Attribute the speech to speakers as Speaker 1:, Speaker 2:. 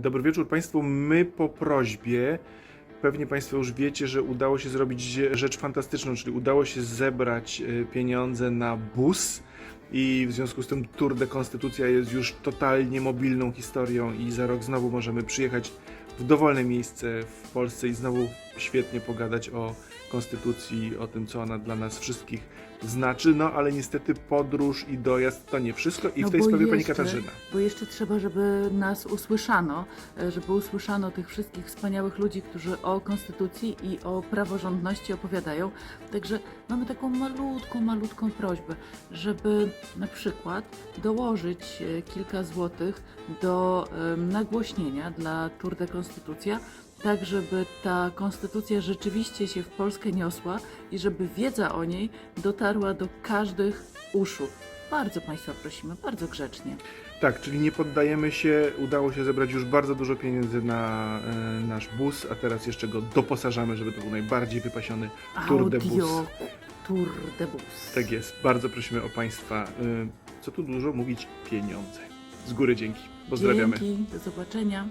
Speaker 1: Dobry wieczór Państwu. My po prośbie, pewnie Państwo już wiecie, że udało się zrobić rzecz fantastyczną, czyli udało się zebrać e, pieniądze na bus i w związku z tym Tour de Konstytucja jest już totalnie mobilną historią i za rok znowu możemy przyjechać w dowolne miejsce w Polsce i znowu świetnie pogadać o Konstytucji, o tym, co ona dla nas wszystkich znaczy. No ale niestety podróż i dojazd to nie wszystko i
Speaker 2: No
Speaker 1: w tej sprawie Pani
Speaker 2: jeszcze-
Speaker 1: Katarzyna.
Speaker 2: Bo jeszcze trzeba, żeby nas usłyszano, e, żeby usłyszano tych wszystkich wspaniałych ludzi, którzy o konstytucji i o praworządności opowiadają. Także mamy taką malutką, malutką prośbę, żeby na przykład dołożyć e, kilka złotych do nagłośnienia dla Tour de Konstytucja, tak żeby ta konstytucja rzeczywiście się w Polskę niosła i żeby wiedza o niej dotarła do każdych uszu. Bardzo Państwa prosimy, bardzo grzecznie.
Speaker 1: Tak, czyli nie poddajemy się. Udało się zebrać już bardzo dużo pieniędzy na e, nasz bus, a teraz jeszcze go doposażamy, żeby to był najbardziej wypasiony Tour de Bus.
Speaker 2: Audio Tour de Bus.
Speaker 1: Tak jest. Bardzo prosimy o Państwa, e, co tu dużo mówić, pieniądze. Z góry dzięki. Pozdrawiamy.
Speaker 2: Dzięki, do zobaczenia.